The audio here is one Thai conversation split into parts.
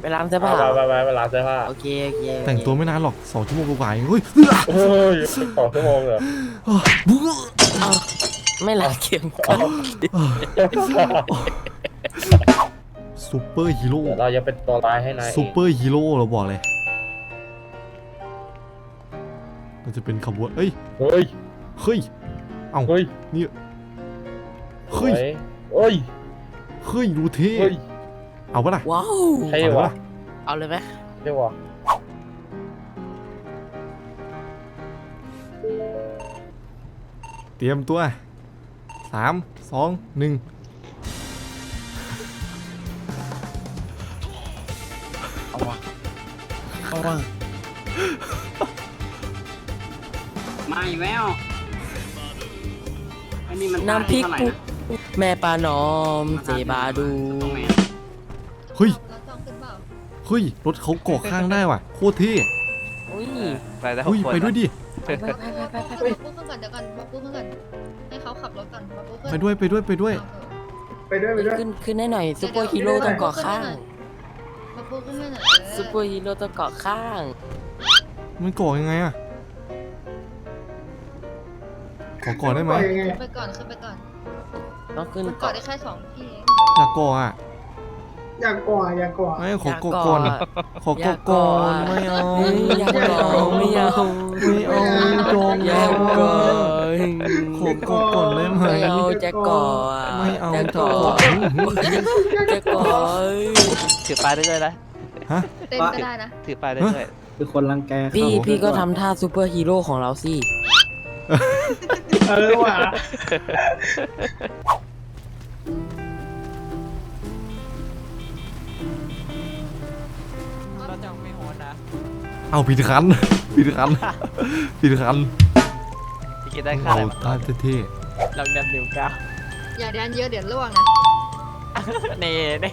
ไปล้างเสื้อไปผ้าไปไปเวลาเสื้อผ้าโอเคโอเคโอเคแต่งตัวไม่นานหรอกสองชั่วโมงกว่าๆเองเฮ้ยเฮ้ยสองชั่วโมงเหรอเอาไม่ล้างเข็มกันซูเปอร์ฮีโร่เดี๋ยวเราจะเป็นตัวร้ายให้นายเองซูเปอร์ฮีโร่เราบอกเลยเราจะเป็นขบวนเอ้ยเฮ้ยเฮ้ยเอ้าเฮ้ยนี่เฮ้ยเฮ้ยเฮ้ยดูเท่ เฮ้ย เอาปะล่ะว้าวเท่เอาปะว่ะล่ะเอาเลยไหมเท่ว่ะเตรียมตัวสามสองหนึ่งเอาวะเอาวะมาอีกแล้วอันนี้มันน้ำพริกเท่าไหร่ปุ๊นะบแม่ปลาหนอมเจบาดู ตรงไหน เฮ้ยรถเขาเกาะข้างได้ว่ะโคตรเท่อุ้ยไปได้หเฮ้กยคนไปด้วยดิไปไปไปไปไปให้ไปป๊บปุ๊บขึ้นก่อนเดี๋ยวก่อนป๊บปุ๊บขึ้นก่อนให้เขาขับรถก่อนป๊บปุ๊บขึ้นไปด้วยไปด้วยไปด้วยเอาเถอะขึ้นขึ้นให้หน่อยซูเปอร์ฮีโร่ต้องเกาะข้างป๊บปุ๊บขึ้นไม่หน่อยซูเปอร์ฮีโร่ต้องเกาะข้าง มันเกาะยังไงอะขอเกาะได้ไหมขึ้นไปก่อนขึ้นไปก่อนต้องขึ้นมันเกาะเกาะได้แค่สองที่เองอยากเกาะอะ อยากก่ออยากก่อไม่ขอเกาะก่อนขอเกาะก่อนไม่เอาเฮ้ยอยากเกาะไม่เอา ไม่เอาจองอยากเกาะขอเกาะก่อนได้ไหมไม่เอาจะเกาะไม่เอาจะจะเกาะเกาะจะเกาะถือป้ายได้ด้วยนะฮะเต้นก็ได้นะถือป้ายได้ด้วยคือคนรังแกเขาพี่พี่ก็ทำท่าซูเปอร์ฮีโร่ของเราสิ เออว่ะ เอาผิดคันผิดคันผิดคันที่คิดได้ค่าเอาอะไรมาท่าเท่ลองดันนิ้วก้าวอย่าแดนเยอะเดี๋ยวล่วงนะเน่เน่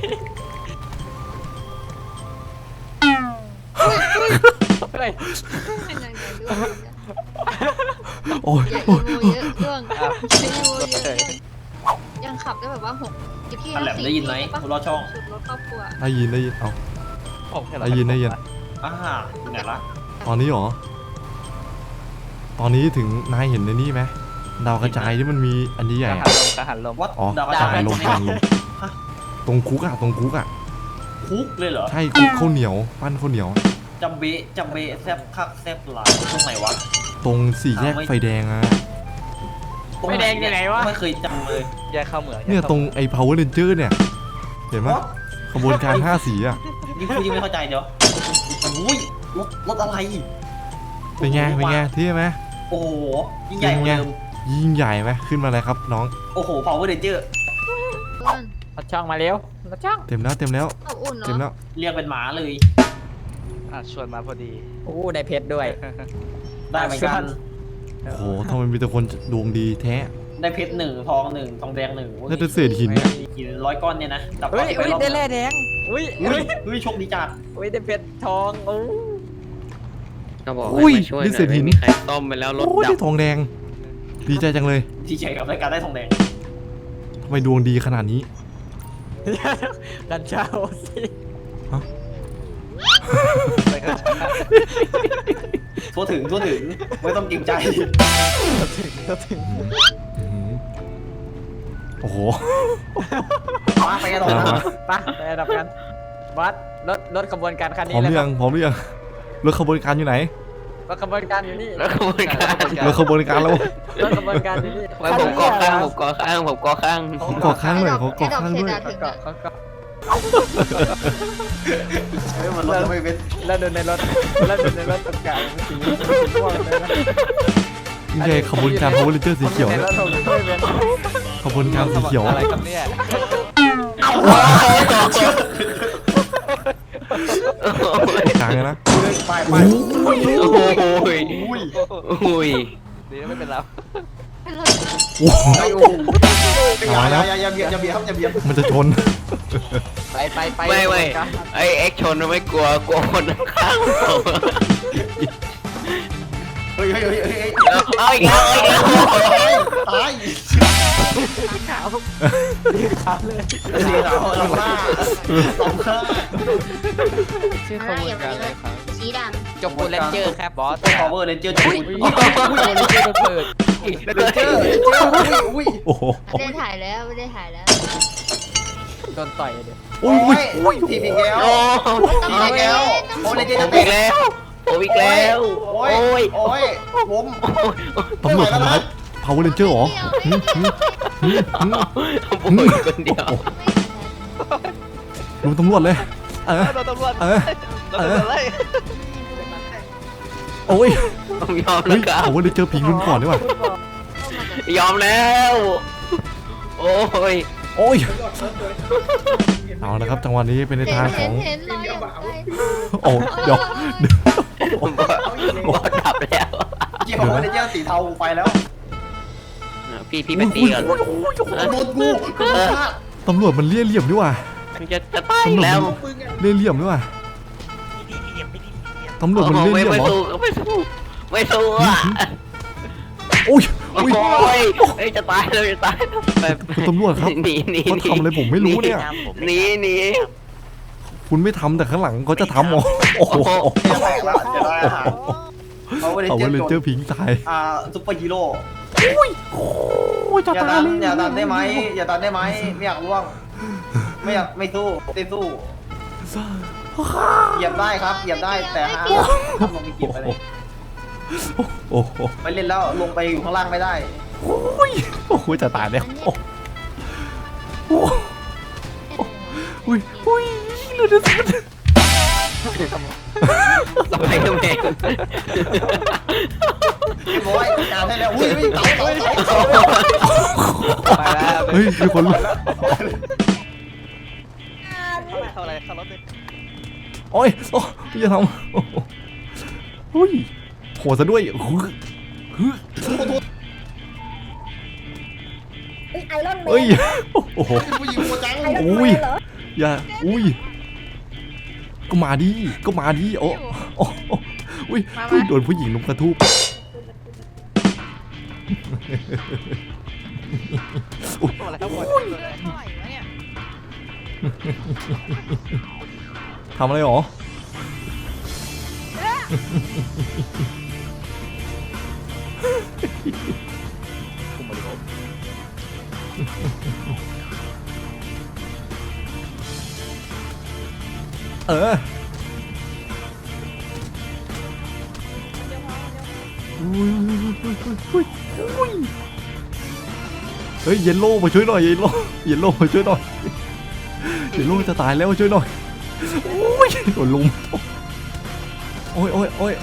เฮ้ยยังไงล่วงๆโอ้ยอย่าโอ้อียโมเยอะล่วงอย่าอีโมเยอะยังขับได้แบบว่าหกกี่ที่อันแหลมได้ยินไหมคุณรอดช่อง สุดรถครอบครัวได้ยินได้ยินเอาผมแค่ได้ยินได้ยิน อ่าอยู่ไหนละตอนนี้เหรอ ตอนนี้ถึงนายเห็นในนี่ไหมดาวกระจายที่มันมีอันนี้ใหญ่กระอะหันลมกระหันลมวัดอ๋อดาวกระกระจายหันลมกระหันลมตรงคุกอะตรงคุกอะคุกเลยเหรอใช่คุกข้าวเหนียว ปั้นข้าวเหนียว จำเบะจำเบะแซบคักแซบหลายตรงไหนวะ ตรงสี่แยกไฟแดงอะตรงไม่แดงยังไงวะ ไม่เคยจำเลย แยกเข้าเหมืองเนี่ยตรงไอ้ power ranger เนี่ย เห็นไหมขบวนการห้าสีอะนี่คือยังไม่เข้าใจเดี๋ยว อุ้ยรถรถอะไรเป็นไงเป็นไงเท่ไหมโอ้โหยิ่งใหญ่กว่าเดิมยิ่งใหญ่ไหมขึ้นมาเลยครับน้อง โอ้โห power ranger เพื่อนรถช่องมาเร็วรถช่องเต็มแล้วเต็มแล้วเอาอุ่นเต็มแล้เนาะวเรียกเป็นหมาเลยอะชวนมาพอดี โอ้ได้เพชรด้วย ได้เหมือนกันโอ้โหทำไมมีแต่คนดวงดีแท้ ได้เพชรหนึ่งทองหนึ่งทองแดงหนึ่งน่าจะเศษหินเนี่ย หินร้อยก้อนเนี่ยนะจับเฮ้ยก้อนเฮ้ยที่ปได้รอบแร่แดง อุ้ยอุ้เฮ้ยยอุ้ยโชคดีจัดอุ้ยได้เพชรทองโอ้ก็บอกอุ้ให้ยมาช่วยหได้น่เศอยษหิไม่น มีใครต้มไปแล้วรถโอ้ยดัได้บทองแดง ดีใจจังเลยที่เฉยกับรายการได้ทองแดงทำไมดวงดีขนาดนี้ดันเช้าสิไปกันทั่วถึงทั่วถึงไม่ต้องเกรงใจก็ถึงอื้อหือโอ้โห มาไปกันต่อเอานะวะไปไปอันดับกันวัดรถรถขบวนการคันพนี้ร้อมหรือแล้ยัวงพร้อมหรือยังรถขบวนการอยู่ไหนรถขบวนการอยู่นี่แล้วขบวนการรถขบวนการแล้วรถขบวนการอยู่นี่ไว้ผมก่อข้างผมก่อข้างผมก่อข้างผมกอข้างหน่อยเขากอข้างด้วยถึงก็อะก็ก็เฮ้ยมันรถจะไม่เป็นแล้วดูในรถแล้วดูในรถตกกลางสีม่วงเลยนะ นี่ไงขบวนการ power ranger สีเขียวในเนี่ยรถผมไม่เป็นขบวนการสีเขียวอะไรครับเนี่ยกลางเลยนะไปไปโอ้ยโอ้ยดีนะไม่เป็นเราโอ้โหไอ้โอ้โหเอาแล้วอย่าอย่าเบียดอย่าเบียดครับอย่าเบียดมันจะชนไปไปไปไม่ไม่ไอเอ็กชนไม่กลัวกลัวคนข้าง ผมเฮ้ยเฮ้ยเฮ้ยเฮ้ยเอาอีกแล้วเอาอีกแล้วตายขาวสีขาวลำหน้าลำหน้าชื่อขบวนการอะไรครับสีดจบบูเลนเจอร์ครับบอสพาวเวอร์เรนเจอร์จูนอุ้ยบูเลนเจอร์โดนเปิดเรนเจอร์เรนเจอร์อุ้ยโอ้โหำไม่ได้ถ่ายแล้วไม่ได้ถ่ายแล้วโดนต่อยเดี๋ยโอ้โอ้ยยโอ้ยทีมอีกแล้วโอ้ทีมอีกแล้วโอ้เรนเจอร์โอจะเตะแล้ว โออีกแล้ว โอ้โอ้ย ย โอ้ยผม ตำรวจทำร้ายพาวเวอร์เรนเจอร์เหรอหึหึหึหึผมอยู่คนเดียวลุงตำรวจเลย เออ โดนตำรวจเออ โดนตำรวจไล่โอ้ยผมยอมเฮ้แล้ยวครับพาวเวอร์เรนเจอร์พิงลุงก่อนดีกว่ายอมแล้ว โอ้ย โอ้ย เอาละครับจังหวะนี้เป็นในทางขเห็อนงเห็นรอยอย่างไรโอ้เดี๋ยว ผมบอกบอกดับแล้วเกี่ยวกับเรนเจอร์สีเทาไปแล้วพี่พี่เป็นตีก่อนโดนกูกูพลาดตำรวจมันเลี่ยเหลี่ยมดีกว่ามันจะจะตายแล้วเลี่ยเหลี่ยมดีกว่าตำรวจโอ้มันโหเลี่ยไม่เหลี่ยมไม่เหรอสู้ไม่สู้ไม่สู้อะโอ้ยโอ้โอ้ยยเอ้ยจะตายเลยจะตายแบบคุณตำรวจครับหนีหนีเขาทำอะไรผมไม่รู้เนี่ย หนีหนี คุณไม่ทำแต่ข้างหลังเขาจะทำเหรอ โอ้โหจะแตกแล้วจะได้อาหารเขาเรนพาวเจเวออร์เรนเจอร์ร์พิงตายอ่าซุปเปอร์ฮีโร่โอ้ยจะอย่าตาดัยนเลยอย่าดันได้ไหมอย่าดันได้ไหมไม่อยากล่วง ไม่อยากไม่สู้ไม่สู้เหยียบได้ครับเหยียบได้แต่ห้ามห้ามลงไปเหยียบอะไรโอ้โหไปเล่นแล้วลงไปอยู่ข้างล่างไม่ได้ โอ้ยโอ้โหจะตายแล้วโอ้โหอุ้ยอุ้ยเลือดสุดทำไมทำไมเรียบร้อยการให้แล้วอุ้ยเต่าเต่าเต่าไปแล้วเฮ้ยมีคนลุกเข้าอะไรเข้ารถเลยโอ้ยโอ้ยอย่าทำโอ้โหอุ้ยโหซะด้วยฮึฮึเฮ้ยโอ้โหผู้หญิงหัวจังอุ้ยอย่าอุ้ย ก็มาดิก็มาดิโอ้โอ้โอ้อุ้ยอุ้ยโดนผู้หญิงลุมกระทุบอุ๊ยอะไรทั้งหมดทำอะไรหรอเอออุ้ ยอุ้ยอุ้ยเฮ้ยเยลโล่มาช่วยหน่อยเยลโล่เยลโล่มาช่วยหน่อยเยลโล่จะตายแล้วช่วยหน่อยโอ้ยโดนลุมโอ้ยโอ้ยโอ้ย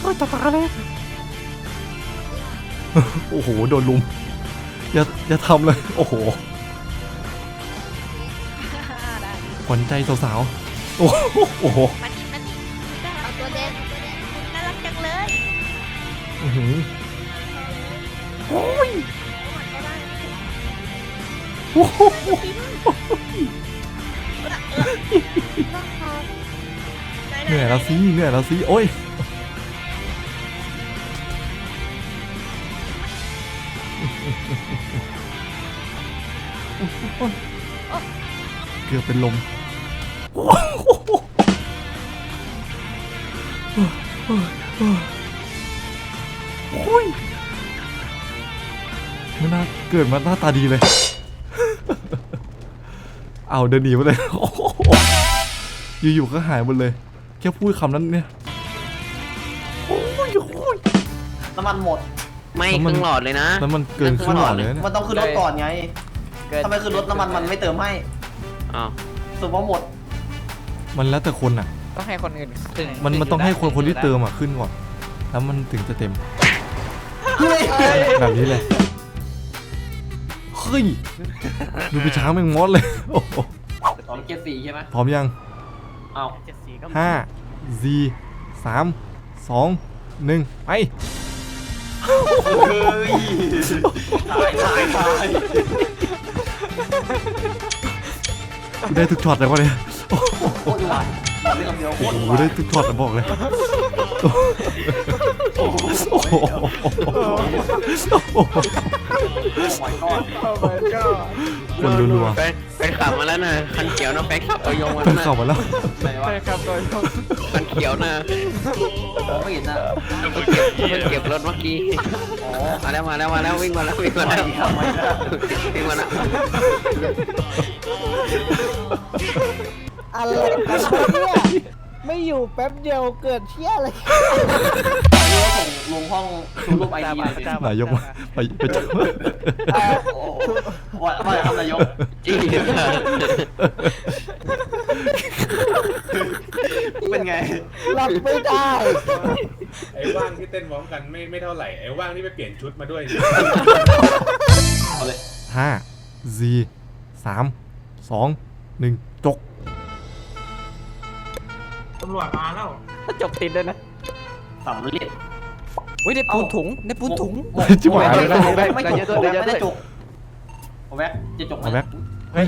โอ้ยจะตายเลยโอ้โหโดนลุมอย่าอย่าทำเลยโอ้โห ขวัญใจสาวๆ โอ้โหโอ้โหมันนี่มันนี่เอาตัวแดงเอาตัวแดงน่ารักจังเลยอื้อหือโอ้ยโอ้โหเหนื่อยแล้วสิเหนื่อยแล้วสิโอ้ยเกือบเป็นลม กิดมาหน้าตาดีเลย เอาเดินหนีไปเลยโอ้โหอยู่ๆก็หายหมดเลย แค่พูดคำนั้นเนี่ย โอ้ยโอ้ยน้ำมันหมดไม่ครึ่งหลอดเลยนะแล้วมันเกินครึ่งหลอดเลยนะเนี่ยมันต้องขึ้นรถก่อนไงเกินทำไมขึ้นรถน้ำมันมันไม่เติมให้อ้าวสมมติว่าหมด มันแล้วแต่คนอะ ต้องให้คนอื่นขึ้นมันมันต้องให้คนคนที่เติมอะขึ้นก่อน แล้วมันถึงจะเต็มเฮ้ยแบบนี้เลยเฮ้ย ดูไปนช้างแมงมอสเลยโอ้โหสองเกียร์สี่ใช่ไหมพร้อมยังเอาเจ็ดสีก็ห้าสี่สามสองหนึ่งไปเฮ้ยตายตายตายได้ทุกช็อตเลยวะเนี่ยโอ้โหโคตรหวานได้คำเดียวโคโอ้ตรโหหวานได้ทุกช็อตนะบอกเลย โอ้โหโอ้โหโอ้ my god คนรัวแฟนแฟนขับมาแล้วนะคันเขียวนะแฟนขับตัวยงมาๆเป็นแล้วนะข่าวมาแล้วไหนวะไปครับโดยคันเขียวนะไม่เห็นนะเพิ่งเก็บรถเมื่อกี้มาแล้วมาแล้วมาแล้ววิ่งมาแล้ววิ่งมาแล้วไม่ครับไม่ครับวิ่งมาแล้วอะไรกันเนี่ย ไม่อยู่แป๊บเดียวเกิดเชี่ยอะไรเรียกว่าส่งลงห้องชูรูปไอดีเลยดินายกมาไปไปจับโอ้โหว่าว่าจะทำนายกจี้เป็นไงรับไม่ได้ ไอ้ว่างที่เต้นพร้อมกันไม่ไม่เท่าไหร่ไอ้ว่างที่ไปเปลี่ยนชุดมาด้วยเอาเลยห้าสี่สามสองหนึ่งจกตำรวจมาแล้ว จบติดด้วยนะสำเร็จอุ้ยได้ปูนถุงได้ปูนถุง จิ๋วหายเลยนะไม่จบไม่ได้จบโอ้แบ็คจะจบไหมเอาแบ็คเฮ้ย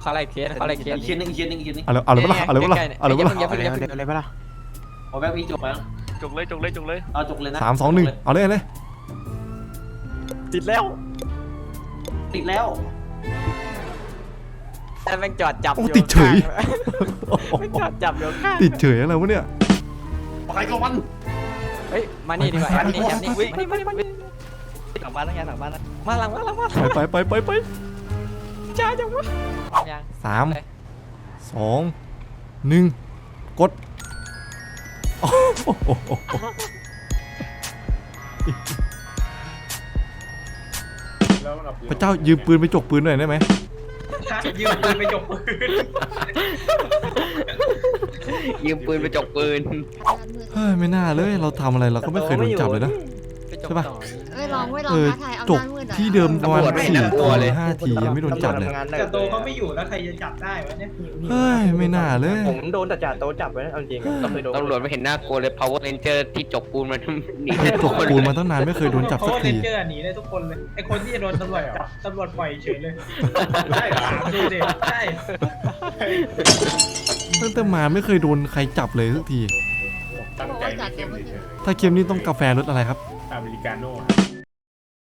เขาอะไรเคสเขาอะไรเคสอีกชิ้นหนึงอีกชิ้นหนึงอีกชิ้นหนึงเอาเลยเอาเลยปะล่ะเอาเลยปะล่ะเอาเลยปะล่ะอย่าเพิ่งอย่าเพิ่งอะไรปะล่ะโอ้แบ็คมีจบไหมจกเลยจกเลยจกเลยเอาจบเลยนะสามสองหนึ่งเอาเลยเอาเลยติดแล้ว ติดแล้ว แต่แม่งจอดจับโอ้อยู่ติดเฉยแม่งจอดจับอยู่ข้างติดเฉยอะไรวะเนี่ยไปกับมันเฮ้ยมานี่ดีกว่าแอปนี่แอปนี่วิ่งมานี่มานี่หลังบ้านแล้วไงหลังบ้านแล้วมาหลังบ้านหลังบ้านไปไปไปไปไปจ้าจังวะยังสามสองหนึ่งกดโอ้โหแล้วมันเอาปืนพระเจ้ายืมปืนไปจกปืนหน่อยได้ไหม ยืมปืนไปจบปืนยืมปืนไปจกปืน เฮ้ยไม่น่าเลย เราทำอะไรเราก็ไม่เคยโดนจับเลยนะ ช่ปะต่อเอ้ยลองไม่ลองเออท้าทายเอาจกด้านมืดหน่อยที่เดิมประมาณตำรวจไม่เห็นสี่น่ากลัวเลย ห้าทียังไม่โดนจับเลย แต่โตเขาไม่อยู่แล้วใครจะจับได้วะเนี่ยเฮ้ย ไม่น่าเลย ผมโดนแต่จ่าโตจับไว้นะเอาจริงก็เคยโดนตำรวจไม่เห็นหน้ากลัวเลย power ranger ที่จกปูนมันหนีจกปูนมาตั้งนานไม่เคยโดนจับเพสักราะว่าเลทีนเจอร์หนีได้ทุกคนเลยไอคนที่จะโดนตำรวจจับตำรวจปล่อยเฉยเลยใช่เหรอถามดูดิใช่ตั้งแต่มาไม่เคยโดนใครจับเลยสักที ตั้งใจไม่เข้มเฉยถ้าเค็มนี่ต้องกาแฟรสอะไรครับๆ อเมริกาโน่